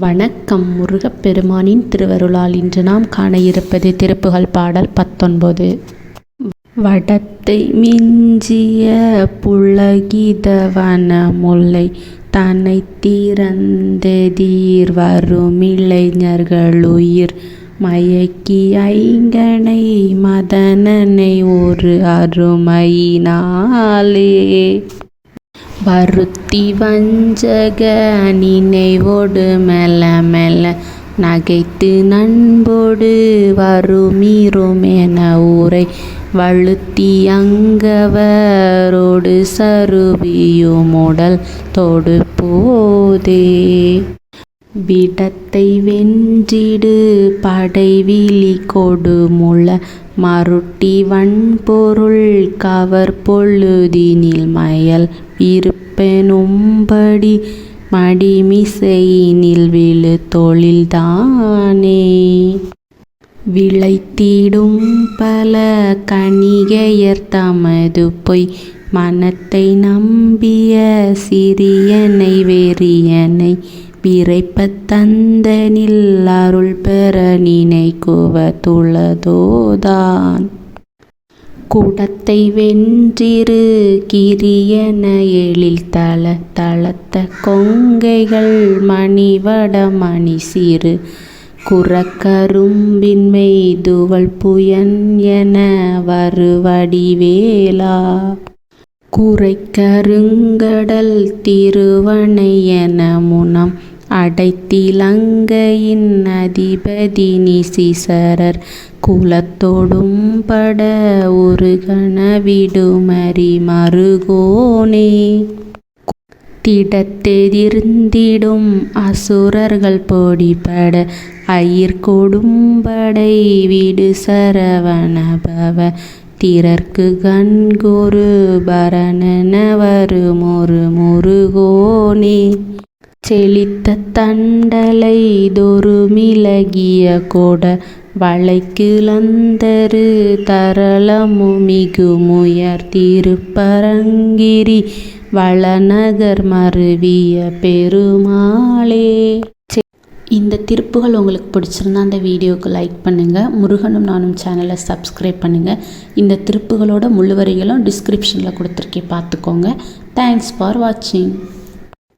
வணக்கம் முருகப்பெருமானின் திருவருளால் இன்று நாம் காண இருப்பது திருப்புகழ் பாடல் பத்தொன்பது. வடத்தை மிஞ்சிய புலகிதவன முல்லை தன்னை திறந்ததீர் வரும் இளைஞர்களுயிர் மயக்கி ஐங்கனை மதனனை ஒரு அருமையினாலே. வருத்தி வஞ்சக நினைவோடு மெல்ல மெல்ல நகைத்து நண்போடு வருமீரும் என ஊரை வழுத்தி அங்கவரோடு சருவியும் உடல் தொடு போதே விடத்தை வென்றிடு படைவிழி கொடுமுள மருட்டி வன்பொருள் கவர் பொழுதினில் மயல் விருப்பெனும்படி மடிமிசையினில் விழு தொழில்தானே. விளைத்திடும் பல கணிகையர் தமது பொய் மனத்தை நம்பிய சிறியனை வெறியனை விரைப்பத் தந்தனில் அருள் பெற நினைக்குவதுளதோதான் குடத்தை வென்றிரு கிரியன எழில் தள தளத்த கொங்கைகள் மணிவட மணி சிறு குறக்கரும்பின்மை துவள் புயன் என வருவடிவேலா. குரைக்கருங்கடல் திருவனை என முனம் அடைத்திலங்கையின் அதிபதி நிசிசரர். குலத்தொடும் பட ஒரு கணவிடுமறி மருகோனே திடத்தெதிர்ந்திடும் அசுரர்கள் பொடிபட அயிர்கொடும்படை விடு சரவணபவ. திறர்க்கு திறற்கு கண்கொரு பரணன வருமொரு முருகோனே. செழித்த தண்டலை தொருமிளகிய கொட வளைக்கிளந்தரு தரளமுமிகு மிகுமுயர் திருப்பரங்கிரி வளநகர் மருவிய பெருமாளே. இந்த திருப்புகள் உங்களுக்கு பிடிச்சிருந்தா அந்த வீடியோவுக்கு லைக் பண்ணுங்கள் முருகனும் நானும் சேனலை சப்ஸ்கிரைப் பண்ணுங்கள் இந்த திருப்புகளோட முழுவரிகளும் டிஸ்கிரிப்ஷனில் கொடுத்துருக்கேன். பார்த்துக்கோங்க. தேங்க்ஸ் ஃபார் வாட்சிங்